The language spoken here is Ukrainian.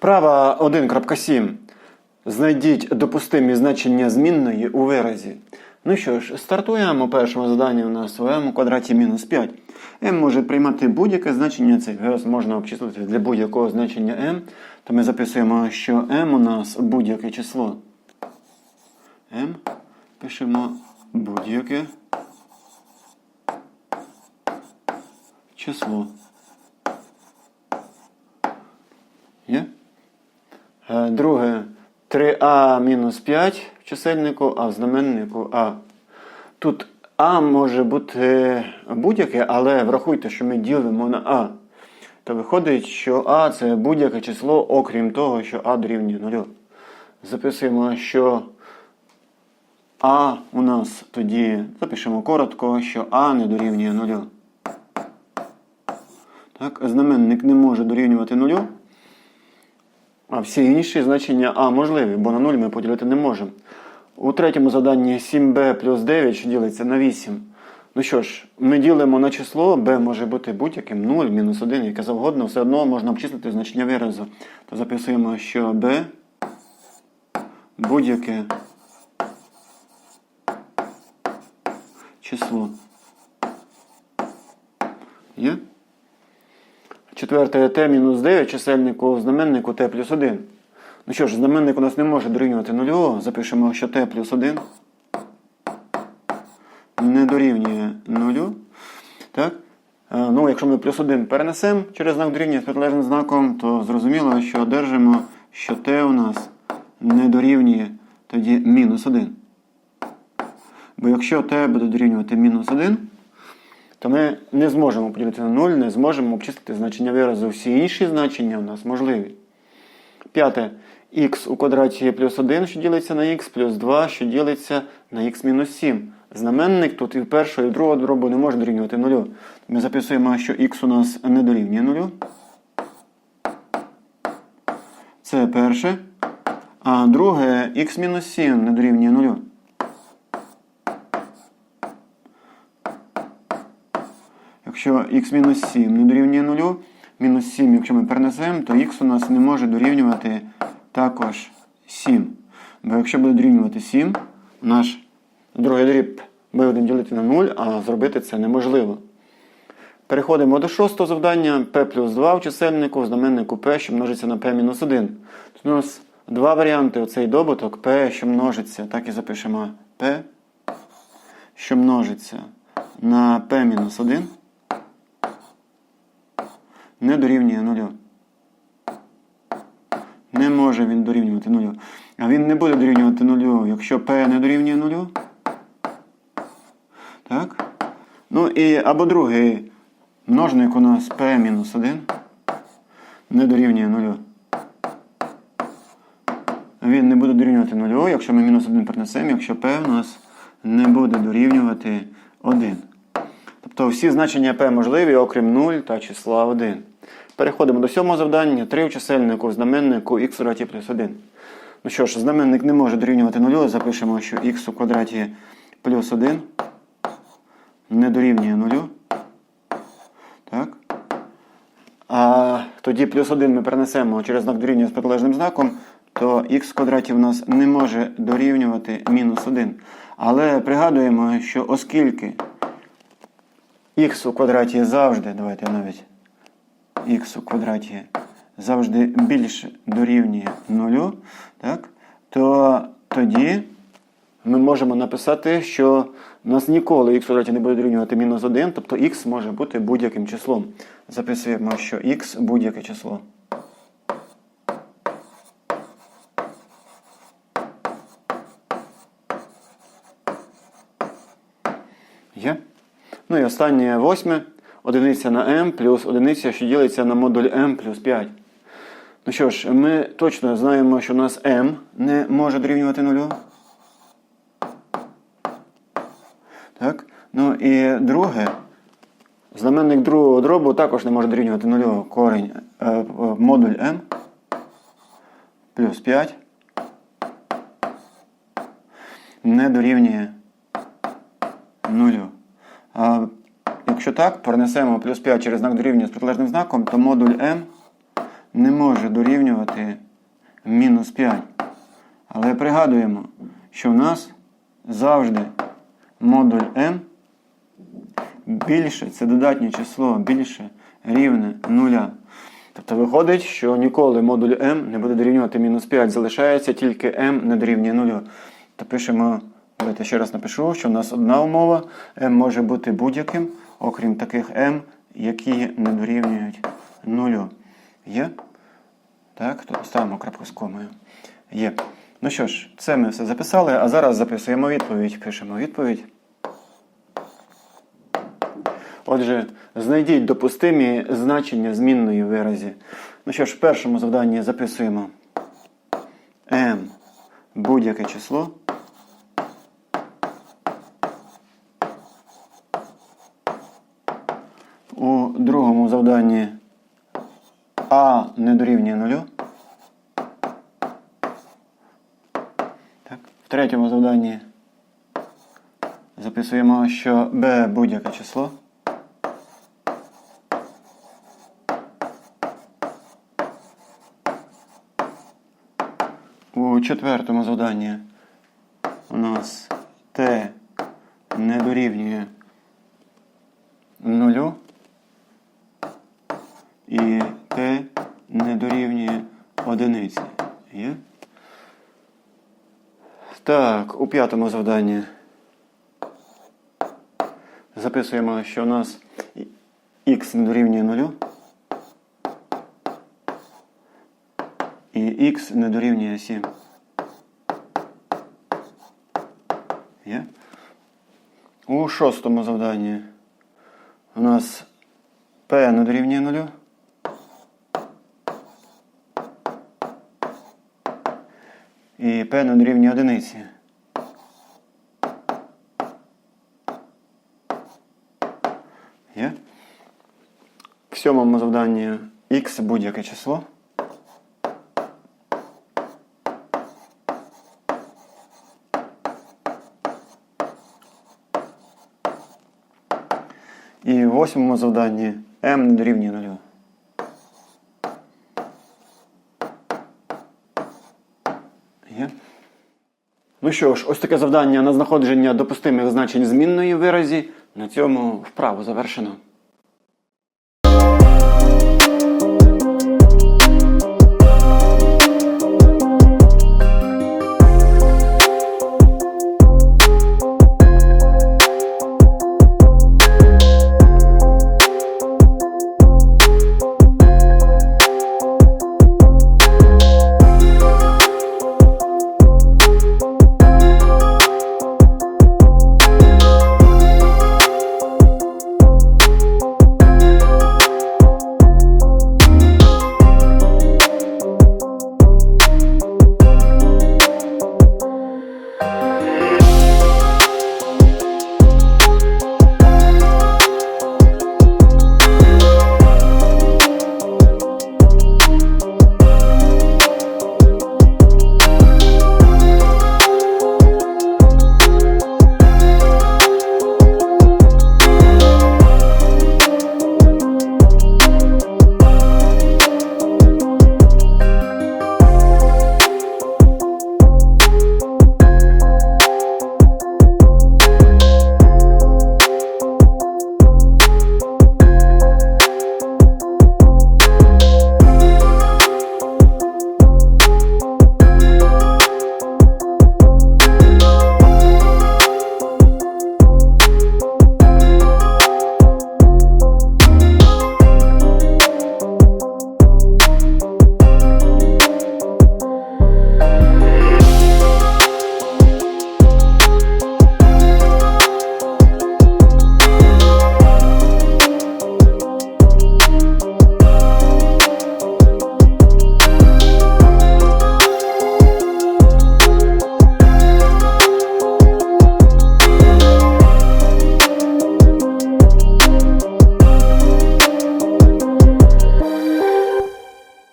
Вправа 1.7. Знайдіть допустимі значення змінної у виразі. Ну що ж, стартуємо. Першому заданні у нас в m у квадраті мінус 5. m може приймати будь-яке значення, цей вираз можна обчислити для будь-якого значення m. То ми записуємо, що m у нас будь-яке число. m пишемо будь-яке число. Є? Е, Друге 3а мінус 5 в чисельнику, а в знаменнику А. Тут А може бути будь-яке, але врахуйте, що ми ділимо на А. То виходить, що А це будь-яке число, окрім того, що А дорівнює 0. Записуємо, що А у нас тоді запишемо коротко, що А не дорівнює 0. Так, знаменник не може дорівнювати 0. Всі інші значення А можливі, бо на 0 ми поділити не можемо. У третьому заданні 7b плюс 9 що ділиться на 8. Ну що ж, ми ділимо на число, b може бути будь-яким 0, мінус 1, яке завгодно, все одно можна обчислити значення виразу. То записуємо, що b будь-яке число. Є? Четверте t мінус 9 чисельнику знаменнику t плюс 1. Ну що ж, знаменник у нас не може дорівнювати нулю. Запишемо, що t плюс 1 не дорівнює нулю. Так? Е, Ну, якщо ми плюс 1 перенесемо через знак дорівнює з протилежним знаком, то зрозуміло, що одержимо, що t у нас не дорівнює тоді мінус 1. Бо якщо t буде дорівнювати мінус 1, то ми не зможемо поділити на 0, не зможемо обчислити значення виразу. Всі інші значення у нас можливі. П'яте. х у квадраті плюс 1, що ділиться на х, плюс 2, що ділиться на х мінус 7. Знаменник тут і в першого, і в другого дробу не може дорівнювати 0. Ми записуємо, що х у нас не дорівнює 0. Це перше. А друге х мінус 7 не дорівнює 0. Якщо х-7 не дорівнює 0, мінус 7, якщо ми перенесемо, то х у нас не може дорівнювати також 7. Бо якщо буде дорівнювати 7, наш другий дріб ми будемо ділити на 0, а зробити це неможливо. Переходимо до шостого завдання. p плюс 2 в чисельнику, в знаменнику p, що множиться на p мінус 1. Тут у нас два варіанти. Оцей добуток p, що множиться. Так і запишемо p, що множиться на p мінус 1 не дорівнює нулю. Не може він дорівнювати нулю. А він не буде дорівнювати нулю, якщо p не дорівнює нулю. Так? Ну і або другий множник у нас P-1 не дорівнює нулю. Він не буде дорівнювати нулю, якщо ми мінус 1 перенесемо, якщо p у нас не буде дорівнювати 1. Тобто всі значення p можливі, окрім 0 та числа 1. Переходимо до сьомого завдання. 3 у чисельнику в знаменнику х в квадраті плюс 1. Ну що ж, знаменник не може дорівнювати 0, запишемо, що х у квадраті плюс 1 не дорівнює 0. Так. А тоді плюс 1 ми перенесемо через знак дорівнює з протилежним знаком, то х в квадраті в нас не може дорівнювати мінус 1. Але пригадуємо, що оскільки х у квадраті завжди, давайте навіть х у квадраті завжди більше дорівнює 0, так, то тоді ми можемо написати, що у нас ніколи х квадраті не буде дорівнювати мінус 1, тобто х може бути будь-яким числом. Записуємо, що х будь-яке число. Є? Ну і останнє восьме. Одиниця на m плюс одиниця, що ділиться на модуль m плюс 5. Ну що ж, ми точно знаємо, що у нас m не може дорівнювати нулю. Так? Ну і друге. Знаменник другого дробу також не може дорівнювати нулю. Корінь е, е, модуль m плюс 5 не дорівнює нулю. Якщо так, перенесемо плюс 5 через знак дорівнює з протилежним знаком, то модуль m не може дорівнювати мінус 5. Але пригадуємо, що в нас завжди модуль m більше, це додатнє число, більше рівне нуля. Тобто виходить, що ніколи модуль m не буде дорівнювати мінус 5, залишається тільки m не дорівнює нулю. То пишемо, давайте ще раз напишу, що в нас одна умова, m може бути будь-яким, окрім таких m, які не дорівнюють нулю. Є? Так, то ставимо крапку з комою. Є. Ну що ж, це ми все записали, а зараз записуємо відповідь. Пишемо відповідь. Отже, знайдіть допустимі значення змінної виразі. Ну що ж, в першому завданні записуємо m будь-яке число. У другому завданні а не дорівнює нулю. Так. В третьому завданні записуємо, що b будь-яке число. У четвертому завданні у нас t не дорівнює нулю і t не дорівнює одиниці. Є? Так, у п'ятому завданні записуємо, що у нас x не дорівнює нулю. І x не дорівнює 7. Є? У шостому завданні у нас p не дорівнює нулю. і P0 рівні одиниці. Є? В сьомому завданні X будь-яке число. І в восьмому завданні m не дорівнює 0. Ну що ж, ось таке завдання на знаходження допустимих значень змінної виразі. На цьому вправу завершено.